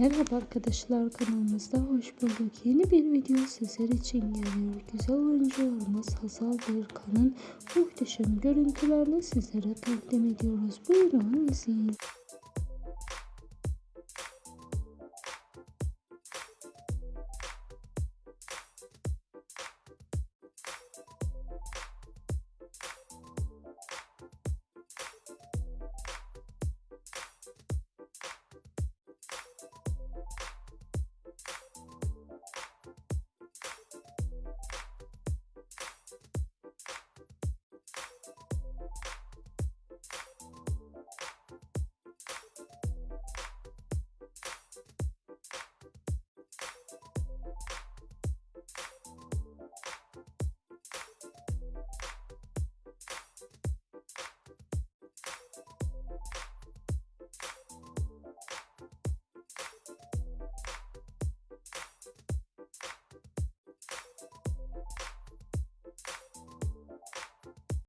Merhaba arkadaşlar kanalımızda hoş bulduk. Yeni bir video sizler için geliyor. Güzel oyuncularımız Hazal Berkan'ın muhteşem görüntülerini sizlere takdim ediyoruz. Buyurun izleyin.